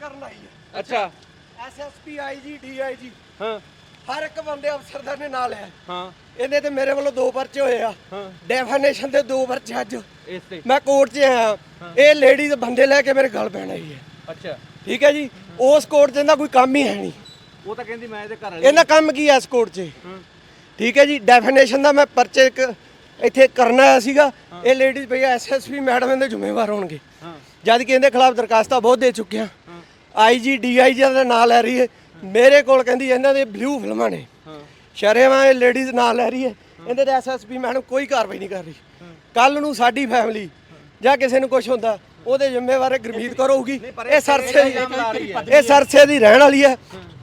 ਕਰਨ ਆਈ ਹੈ। ਅੱਛਾ। ਐਸਐਸਪੀ ਆਈਜੀ ਡੀਆਈਜੀ ਹਾਂ। ਹਰ ਇੱਕ ਬੰਦੇ ਅਫਸਰ ਦਾ ਨੇ ਨਾਲ ਹੈ ਹਾਂ। ਇਹਦੇ ਤੇ ਮੇਰੇ ਵੱਲੋਂ ਦੋ ਪਰਚੇ ਹੋਏ ਆ। ਹਾਂ। ਡੈਫੀਨੇਸ਼ਨ ਦੇ ਦੋ ਪਰਚੇ ਅੱਜ। ਇਸ ਤੇ। ਮੈਂ ਕੋਰਟ 'ਚ ਆਇਆ। ਇਹ ਲੇਡੀਜ਼ ਬੰਦੇ ਲੈ ਕੇ ਮੇਰੇ ਗਲ ਪੈਣ ਆਈ ਹੈ। ਅੱਛਾ। ਠੀਕ ਹੈ ਜੀ? ਉਸ ਕੋਰਟ 'ਚ ਇਹਦਾ ਕੋਈ ਕੰਮ ਹੀ ਹੈ ਨਹੀਂ। ਉਹ ਤਾਂ ਕਹਿੰਦੀ ਮੈਂ ਇਹਦੇ ਘਰ ਵਾਲੀ ਇਹਦਾ ਕੰਮ ਕੀ ਹੈ ਇਸ ਕੋਰਟ 'ਚ? ਠੀਕ ਹੈ ਜੀ? ਡੈਫੀਨੇਸ਼ਨ ਦਾ ਮੈਂ ਪਰਚੇ ਇੱਕ ਇੱਥੇ ਕਰਨ ਆਇਆ ਸੀਗਾ। ਇਹ ਲੇਡੀਜ਼ ਭਈਆ ਐਸਐਸਪੀ ਮੈਡਮ ਇਹਦੇ ਜ਼ਿੰਮੇਵਾਰ ਹੋਣਗੇ। ਹਾਂ। ਜਦ ਕਿ ਇਹਦੇ ਖਿਲਾਫ ਦਰਖਾਸਤਾਂ ਬਹੁਤ ਦੇ ਚੁੱਕੇ ਆ ਆਈਜੀ ਡੀਆਈਜੀ ਦਾ ਨਾਂ ਲੈ ਰਹੀ ਹੈ। ਮੇਰੇ ਕੋਲ ਕਹਿੰਦੀ ਇਹਨਾਂ ਦੇ ਬਲੂ ਫਿਲਮਾਂ ਨੇ। ਸ਼ਰੇਵਾਂ ਇਹ ਲੇਡੀਜ਼ ਨਾਂ ਲੈ ਰਹੀ ਹੈ। ਇਹਦੇ ਤੇ ਐਸਐਸਪੀ ਮੈਡਮ ਕੋਈ ਕਾਰਵਾਈ ਨਹੀਂ ਕਰ ਰਹੀ। ਕੱਲ ਨੂੰ ਸਾਡੀ ਫੈਮਿਲੀ ਜਾਂ ਕਿਸੇ ਨੂੰ ਕੁਝ ਹੁੰਦਾ ਉਹਦੇ ਜ਼ਿੰਮੇਵਾਰ ਗੁਰਮੀਤ ਕੌਰ ਹੋਊਗੀ। ਇਹ ਸਰਸੇ ਦੀ ਇਹ ਸਰਸੇ ਦੀ ਰਹਿਣ ਵਾਲੀ ਹੈ।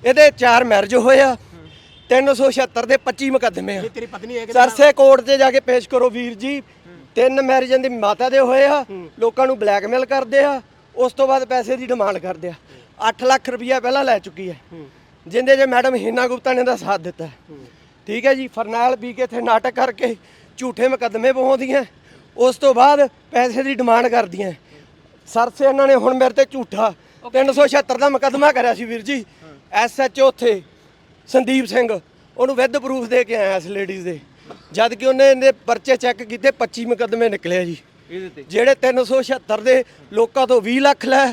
ਇਹਦੇ ਚਾਰ ਮੈਰਿਜ ਹੋਏ ਆ। 376 ਦੇ 25 ਮੁਕੱਦਮੇ ਆ। ਸਰਸੇ ਕੋਰਟ ਤੇ ਜਾ ਕੇ ਪੇਸ਼ ਕਰੋ ਵੀਰ ਜੀ। ਤਿੰਨ ਮੈਰਿਜਾਂ ਦੀ ਮਾਤਾ ਦੇ ਹੋਏ ਆ। ਲੋਕਾਂ ਨੂੰ ਬਲੈਕਮੇਲ ਕਰਦੇ ਆ। ਉਸ ਤੋਂ ਬਾਅਦ ਪੈਸੇ ਦੀ ਡਿਮਾਂਡ ਕਰਦੇ ਆ। 8 ਲੱਖ ਰੁਪਈਆ ਪਹਿਲਾਂ ਲੈ ਚੁੱਕੀ ਹੈ। ਜਿੰਦੇ ਜੇ ਮੈਡਮ ਹੀਨਾ ਗੁਪਤਾ ਨੇ ਦਾ ਸਾਥ ਦਿੱਤਾ। ਠੀਕ ਹੈ ਜੀ ਫਰਨੈਲ ਪੀ ਕੇ ਇੱਥੇ ਨਾਟਕ ਕਰਕੇ ਝੂਠੇ ਮੁਕੱਦਮੇ ਪਵਾਉਂਦੀਆਂ ਉਸ ਤੋਂ ਬਾਅਦ ਪੈਸੇ ਦੀ ਡਿਮਾਂਡ ਕਰਦੀਆਂ ਸਰਸੇ ਇਹਨਾਂ ਨੇ ਹੁਣ ਮੇਰੇ ਤੇ ਝੂਠਾ 376 ਦਾ ਮੁਕੱਦਮਾ ਕਰਿਆ ਸੀ ਵੀਰ ਜੀ। ਐਸਐਚਓ ਉੱਥੇ ਸੰਦੀਪ ਸਿੰਘ ਉਹਨੂੰ ਵਿਦ ਪ੍ਰੂਫ ਦੇ ਕੇ ਆਇਆ ਇਸ ਲੇਡੀਜ਼ ਦੇ। ਜਦ ਕਿ ਉਹਨੇ ਇਹਦੇ ਪਰਚੇ ਚੈੱਕ ਕੀਤੇ 25 ਮੁਕੱਦਮੇ ਨਿਕਲੇ ਜੀ। ਜਿਹੜੇ 376 ਦੇ ਲੋਕਾਂ ਤੋਂ 20 ਲੱਖ ਲੈ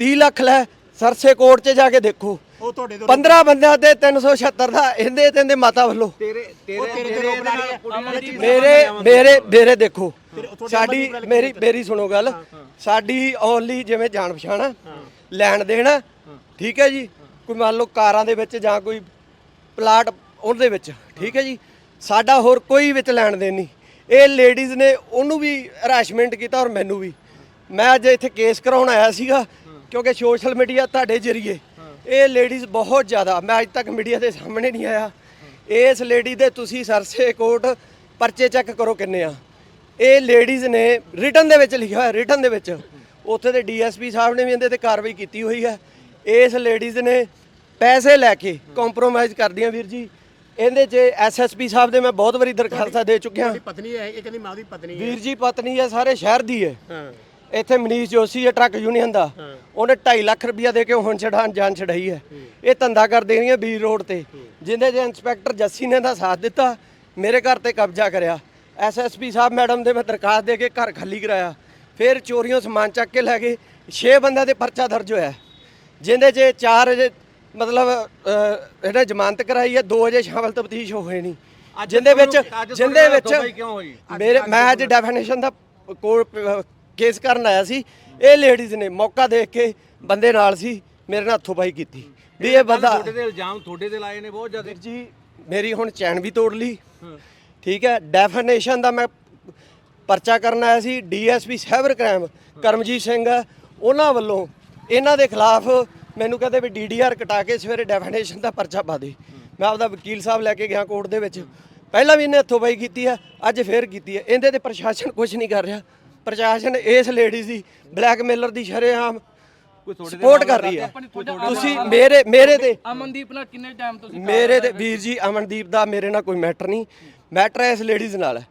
30 ਲੱਖ ਲੈ ਸਰਸੇ ਕੋਰਟ 'ਚ ਜਾ ਕੇ ਦੇਖੋ। ਉਹ ਤੁਹਾਡੇ ਤੋਂ 15 ਬੰਦਿਆਂ ਤੇ 376 ਦਾ ਇਹਦੇ ਤੇ ਇਹਦੇ ਮਾਤਾ ਵੱਲੋਂ। ਤੇਰੇ ਤੇਰੇ ਤੇਰੇ ਨਾਲ ਮੇਰੇ ਮੇਰੇ ਮੇਰੇ ਦੇਖੋ। ਸਾਡੀ ਮੇਰੀ ਮੇਰੀ ਸੁਣੋ ਗੱਲ। ਸਾਡੀ ਓਨਲੀ ਜਿਵੇਂ ਜਾਣ ਪਛਾਣ ਲੈਣ ਦੇਣਾ ਠੀਕ ਹੈ ਜੀ? ਕੋਈ ਮੰਨ ਲਓ ਕਾਰਾਂ ਦੇ ਵਿੱਚ ਜਾਂ ਕੋਈ ਪਲਾਟ ਉਹਦੇ ਵਿੱਚ ਠੀਕ ਹੈ ਜੀ? ਸਾਡਾ ਹੋਰ ਕੋਈ ਵਿੱਚ ਲੈਣ ਦੇਣ ਨਹੀਂ। ਇਹ ਲੇਡੀਜ਼ ਨੇ ਉਹਨੂੰ ਵੀ ਹਰਾਸਮੈਂਟ ਕੀਤਾ ਔਰ ਮੈਨੂੰ ਵੀ। ਮੈਂ ਅੱਜ ਇੱਥੇ ਕੇਸ ਕਰਾਉਣ ਆਇਆ ਸੀਗਾ। ਕਿਉਂਕਿ ਸੋਸ਼ਲ ਮੀਡੀਆ ਤੁਹਾਡੇ ਜ਼ਰੀਏ। ਇਹ ਲੇਡੀਜ਼ ਬਹੁਤ ਜ਼ਿਆਦਾ ਮੈਂ ਅੱਜ ਤੱਕ ਮੀਡੀਆ ਦੇ ਸਾਹਮਣੇ ਨਹੀਂ ਆਇਆ। ਇਸ ਲੇਡੀ ਦੇ ਤੁਸੀਂ ਸਰਸੇ ਕੋਰਟ ਪਰਚੇ ਚੈੱਕ ਕਰੋ ਕਿੰਨੇ ਆ। ਇਹ ਲੇਡੀਜ਼ ਨੇ ਰਿਟਨ ਦੇ ਵਿੱਚ ਲਿਖਿਆ ਹੋਇਆ ਰਿਟਨ ਦੇ ਵਿੱਚ। ਉੱਥੇ ਦੇ ਡੀਐਸਪੀ ਸਾਹਿਬ ਨੇ ਵੀ ਇਹਦੇ ਤੇ ਕਾਰਵਾਈ ਕੀਤੀ ਹੋਈ ਹੈ। ਇਸ ਲੇਡੀਜ਼ ਨੇ ਪੈਸੇ ਲੈ ਕੇ ਕੰਪਰੋਮਾਈਜ਼ ਕਰਦੀਆਂ ਵੀਰ ਜੀ। ਇਹਦੇ 'ਚ ਐਸਐਸਪੀ ਸਾਹਿਬ ਦੇ ਮੈਂ ਬਹੁਤ ਵਾਰੀ ਦਰਖਾਸਤਾਂ ਦੇ ਚੁੱਕਿਆ। ਪਤਨੀ ਹੈ ਇਹ ਕਹਿੰਦੀ ਮਾਂ ਦੀ ਪਤਨੀ ਹੈ। ਵੀਰ ਜੀ ਪਤਨੀ ਹੈ ਸਾਰੇ ਸ਼ਹਿਰ ਦੀ ਹੈ। ਹਾਂ। ਇੱਥੇ ਮਨੀਸ਼ ਜੋਸ਼ੀ ਹੈ ਟਰੱਕ ਯੂਨੀਅਨ ਦਾ। ਉਹਨੇ 2.5 ਲੱਖ ਰੁਪਇਆ ਦੇ ਕੇ ਹੁਣ ਛਡਾਣ ਜਾਨ ਛਡਾਈ ਹੈ। ਇਹ ਧੰਦਾ ਕਰਦੇ ਰਹੀਆਂ ਬੀਰ ਰੋਡ ਤੇ। ਜਿੰਦੇ ਜੇ ਇੰਸਪੈਕਟਰ ਜੱਸੀ ਨੇ ਦਾ ਸਾਥ ਦਿੱਤਾ ਮੇਰੇ ਘਰ ਤੇ ਕਬਜ਼ਾ ਕਰਿਆ। ਐਸਐਸਪੀ ਸਾਹਿਬ ਮੈਡਮ ਦੇ ਮੈਂ ਦਰਖਾਸਤ ਦੇ ਕੇ ਘਰ ਖਾਲੀ ਕਰਾਇਆ। ਫਿਰ ਚੋਰੀਆਂ ਸਮਾਨ ਚੱਕ ਕੇ ਲੈ ਗਏ। 6 ਬੰਦਿਆਂ ਦੇ ਪਰਚਾ ਦਰਜ ਹੋਇਆ। ਜਿੰਦੇ ਚਾਰ ਅਜੇ ਮਤਲਬ ਅਹ, ਇਹਨੇ ਜ਼ਮਾਨਤ ਕਰਾਈ ਹੈ ਦੋ ਅਜੇ ਸ਼ਾਮਲ ਤਫਤੀਸ਼ ਹੋਏ ਨਹੀਂ। ਜਿੰਦੇ ਵਿੱਚ ਜਿੰਦੇ ਵਿੱਚ? ਮੇਰੇ ਮੈਂ ਅੱਜ ਡੈਫੀਨੇਸ਼ਨ ਦਾ ਕੋਰਟ ਕੇਸ ਕਰਨ ਆਇਆ ਸੀ। ਇਹ ਲੇਡੀਜ਼ ਨੇ ਮੌਕਾ ਦੇਖ ਕੇ ਬੰਦੇ ਨਾਲ ਸੀ ਮੇਰੇ ਨਾਲ ਹੱਥੋਂ ਕੀਤੀ। ਵੀ ਇਹ ਬੰਦਾ ਤੁਹਾਡੇ ਤੇ ਇਲਜ਼ਾਮ ਤੁਹਾਡੇ ਤੇ ਲਾਏ ਨੇ ਬਹੁਤ ਜ਼ਿਆਦਾ। ਜੀ ਮੇਰੀ ਹੁਣ ਚੈਨ ਵੀ ਤੋੜ ਲਈ। ਠੀਕ ਹੈ ਡੈਫੀਨੇਸ਼ਨ ਦਾ ਮੈਂ ਪਰਚਾ ਕਰਨ ਆਇਆ ਸੀ DSP cyber crime Karamjit Singh ਉਹਨਾਂ ਵੱਲੋਂ ਇਹਨਾਂ ਦੇ ਖਿਲਾਫ ਮੈਨੂੰ ਕਹਿੰਦੇ ਵੀ ਡੀਡੀਆਰ ਕਟਾ ਕੇ ਸਵੇਰੇ ਡੈਫੀਨੇਸ਼ਨ ਦਾ ਪਰਚਾ ਪਾ ਦੇ। ਮੈਂ ਆਪਦਾ ਵਕੀਲ ਸਾਹਿਬ ਲੈ ਕੇ ਗਿਆ ਕੋਰਟ ਦੇ ਵਿੱਚ। ਪਹਿਲਾਂ ਵੀ ਇਹਨੇ ਹੱਥੋਂ ਪਾਈ ਕੀਤੀ ਹੈ ਅੱਜ ਫੇਰ ਕੀਤੀ ਹੈ। ਇਹਦੇ ਤੇ ਪ੍ਰਸ਼ਾਸਨ ਕੁਝ ਨਹੀਂ ਕਰ ਰਿਹਾ। ਪ੍ਰਸ਼ਾਸਨ ਇਸ ਲੇਡੀਜ਼ ਦੀ ਬਲੈਕਮੇਲਰ ਦੀ ਸ਼ਰੇਆਮ ਸਪੋਰਟ ਕਰ ਰਹੀ ਹੈ। ਤੁਸੀਂ ਮੇਰੇ ਮੇਰੇ ਤੇ ਅਮਨਦੀਪ ਨਾਲ ਕਿੰਨੇ ਟਾਈਮ ਤੁਸੀਂ ਮੇਰੇ ਤੇ ਵੀਰ ਜੀ ਅਮਨਦੀਪ ਦਾ ਮੇਰੇ ਨਾਲ ਕੋਈ ਮੈਟਰ ਨਹੀਂ। ਮੈਟਰ ਇਸ ਲੇਡੀਜ਼ ਨਾਲ। ਹੈ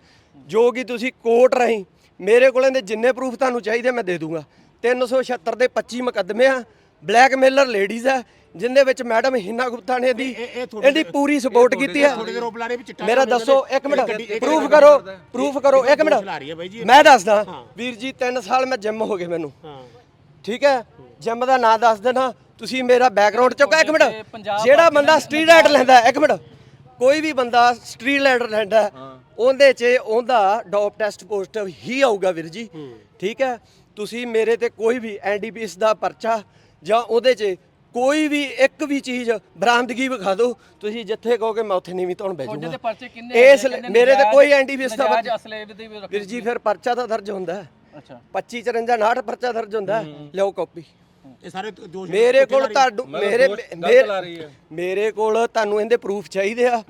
ਜੋ ਕਿ ਤੁਸੀਂ ਕੋਰਟ ਰਾਹੀਂ ਮੇਰੇ ਕੋਲ ਇਹਦੇ ਜਿੰਨੇ ਪ੍ਰੂਫ ਤੁਹਾਨੂੰ ਚਾਹੀਦੇ ਮੈਂ ਦੇ ਦੂੰਗਾ। 376 ਦੇ 25 ਮੁਕੱਦਮੇ ਆ। ਬਲੈਕਮੇਲਰ ਲੇਡੀਜ਼ ਆ ਜਿੰਦੇ ਵਿੱਚ ਮੈਡਮ ਹਿਨਾ ਗੁਪਤਾ ਨੇ ਦੀ ਇਹਦੀ ਪੂਰੀ ਸਪੋਰਟ ਕੀਤੀ ਹੈ। ਮੇਰਾ ਦੱਸੋ ਇੱਕ ਮਿੰਟ ਪ੍ਰੂਫ ਕਰੋ। ਪ੍ਰੂਫ ਕਰੋ ਇੱਕ ਹੈ ਮਿੰਟ ਮੈਂ ਦੱਸਦਾ ਵੀਰ ਜੀ 3 ਸਾਲ ਮੈਂ ਜਿਮ ਹੋ ਗਏ ਮੈਨੂੰ। ਹਾਂ। ਠੀਕ ਹੈ? ਜਿਮ ਦਾ ਨਾਂ ਦੱਸ ਦੇਣਾ। ਤੁਸੀਂ ਮੇਰਾ ਬੈਕਗ੍ਰਾਉਂਡ ਚੁੱਕਾ ਇੱਕ ਮਿੰਟ। ਜਿਹੜਾ ਬੰਦਾ ਸਟਰੀਟ ਰਾਈਡ ਲੈਂਦਾ ਹੈ, ਇੱਕ ਮਿੰਟ। ਕੋਈ ਵੀ ਬੰਦਾ ਸਟਰੀਟ ਰਾਈਡ ਲੈਂਦਾ ਹੈ, ਉਹਦੇ 'ਚ ਉਹਦਾ ਡੋਪ ਟੈਸਟ ਪੋਜ਼ਿਟਿਵ ਹੀ ਆਊਗਾ ਵੀਰ ਜੀ। ਠੀਕ ਹੈ? ਤੁਸੀਂ ਮੇਰੇ ਤੇ ਕੋਈ ਵੀ ਐਨਡੀਪੀਐਸ ਦਾ ਪਰਚਾ ਜਾਂ ਉਹਦੇ 'ਚ ਕੋਈ ਵੀ ਇੱਕ ਵੀ ਚੀਜ਼ ਬਰਾਮਦਗੀ ਵਿਖਾ ਦਿਓ ਤੁਸੀਂ ਜਿੱਥੇ ਕਹੋਗੇ ਮੈਂ ਉੱਥੇ ਨਹੀਂ ਵੀ ਤੁਹਾਨੂੰ ਤੁਹਾਡੇ ਤੇ ਭੇਜੂਗਾ ਪਰਚੇ ਕਿੰਨੇ ਇਸ ਹੈਗੇ? ਮੇਰੇ ਤੇ ਨਜਾਇਜ਼- ਕੋਈ ਐਨਡੀਪੀਐਸ ਦਾ ਨਜਾਇਜ਼ ਪਰਚਾ ਅਸਲੇ ਦੇ ਵੀ ਰੱਖੇ ਵੀਰ ਜੀ ਫਿਰ ਪਰਚਾ ਤਾਂ ਦਰਜ ਹੁੰਦਾ ਹੈ। ਅੱਛਾ। 25 54 59 ਪਰਚਾ ਦਰਜ ਹੁੰਦਾ ਹੈ। ਲਿਓ ਕਾਪੀ। ਇਹ ਸਾਰੇ ਦੋਸ਼ ਮੇਰੇ ਕੋਲ ਤੁਹਾਨੂੰ ਮੇਰੇ। ਮੇਰੇ ਕੋਲ ਤੁਹਾਨੂੰ ਇਹਦੇ ਪ੍ਰੂਫ ਚਾਹੀਦੇ ਆ।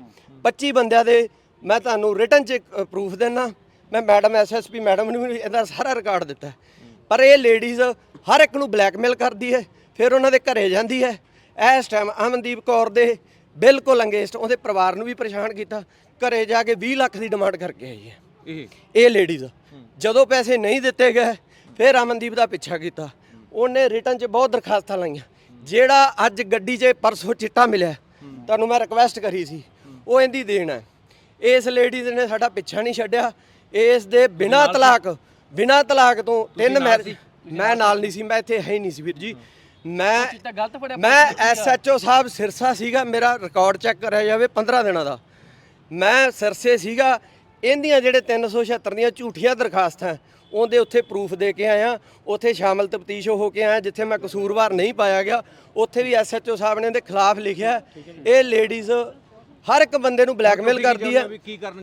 25 ਬੰਦਿਆਂ ਦੇ ਮੈਂ ਤੁਹਾਨੂੰ ਰਿਟਨ ਚ ਪ੍ਰੂਫ ਦੇਣਾ ਮੈਂ ਮੈਡਮ ਐਸਐਸਪੀ ਮੈਡਮ ਨੂੰ ਵੀ ਇਹਦਾ ਸਾਰਾ ਰਿਕਾਰਡ ਦਿੱਤਾ। ਪਰ ਇਹ ਲੇਡੀਜ਼ ਹਰ ਇੱਕ ਨੂੰ ਬਲੈਕਮੇਲ ਕਰਦੀ ਹੈ ਫਿਰ ਉਹਨਾਂ ਦੇ ਘਰੇ ਜਾਂਦੀ ਹੈ। ਇਸ ਟਾਈਮ ਅਮਨਦੀਪ ਕੌਰ ਦੇ ਬਿਲਕੁਲ ਅੰਗੇਸਟ ਉਹਦੇ ਪਰਿਵਾਰ ਨੂੰ ਵੀ ਪਰੇਸ਼ਾਨ ਕੀਤਾ ਘਰੇ ਜਾ ਕੇ 20 ਲੱਖ ਦੀ ਡਿਮਾਂਡ ਕਰਕੇ ਆਈ ਹੈ। ਇਹ? ਇਹ ਲੇਡੀਜ਼ ਜਦੋਂ ਪੈਸੇ ਨਹੀਂ ਦਿੱਤੇ ਗਏ ਫਿਰ ਅਮਨਦੀਪ ਦਾ ਪਿੱਛਾ ਕੀਤਾ। ਉਹਨੇ ਰਿਟਰਨ 'ਚ ਬਹੁਤ ਦਰਖਾਸਤਾਂ ਲਾਈਆਂ। ਜਿਹੜਾ ਅੱਜ ਗੱਡੀ 'ਚ ਪਰਸੋਂ ਚਿੱਟਾ ਮਿਲਿਆ ਤੁਹਾਨੂੰ ਮੈਂ ਰਿਕਵੈਸਟ ਕਰੀ ਸੀ ਉਹ ਇਹਦੀ ਦੇਣ ਹੈ। ਇਸ ਲੇਡੀਜ਼ ਨੇ ਸਾਡਾ ਪਿੱਛਾ ਨਹੀਂ ਛੱਡਿਆ। ਇਸ ਦੇ ਬਿਨਾਂ ਤਲਾਕ। ਬਿਨਾਂ ਤਲਾਕ ਤੋਂ ਤਿੰਨ ਮੈਰਿਜ ਮੈਂ ਨਾਲ ਨਹੀਂ ਸੀ ਮੈਂ ਇੱਥੇ ਹੈ ਹੀ ਨਹੀਂ ਸੀ ਵੀਰ ਜੀ। ਮੈਂ ਗਲਤ ਫੜਿਆ ਮੈਂ ਐਸਐਚਓ ਸਾਹਿਬ ਸਿਰਸਾ ਸੀਗਾ ਮੇਰਾ ਰਿਕਾਰਡ ਚੈੱਕ ਕਰਿਆ ਜਾਵੇ 15 ਦਿਨਾਂ ਦਾ। ਮੈਂ ਸਿਰਸੇ ਸੀਗਾ ਇਹਦੀਆਂ ਜਿਹੜੇ 376 ਦੀਆਂ ਝੂਠੀਆਂ ਦਰਖਾਸਤਾਂ ਉਹਦੇ ਉੱਥੇ ਪ੍ਰੂਫ ਦੇ ਕੇ ਆਇਆ ਉੱਥੇ ਸ਼ਾਮਲ ਤਫਤੀਸ਼ ਹੋ ਕੇ ਆਇਆ ਜਿੱਥੇ ਮੈਂ ਕਸੂਰਵਾਰ ਨਹੀਂ ਪਾਇਆ ਗਿਆ ਉੱਥੇ ਵੀ ਐਸਐਚਓ ਸਾਹਿਬ ਨੇ ਇਹਦੇ ਖਿਲਾਫ ਲਿਖਿਆ ਇਹ ਲੇਡੀਜ਼ ਹਰ ਇੱਕ ਬੰਦੇ ਨੂੰ ਬਲੈਕਮੇਲ ਕਰਦੀ ਹੈ।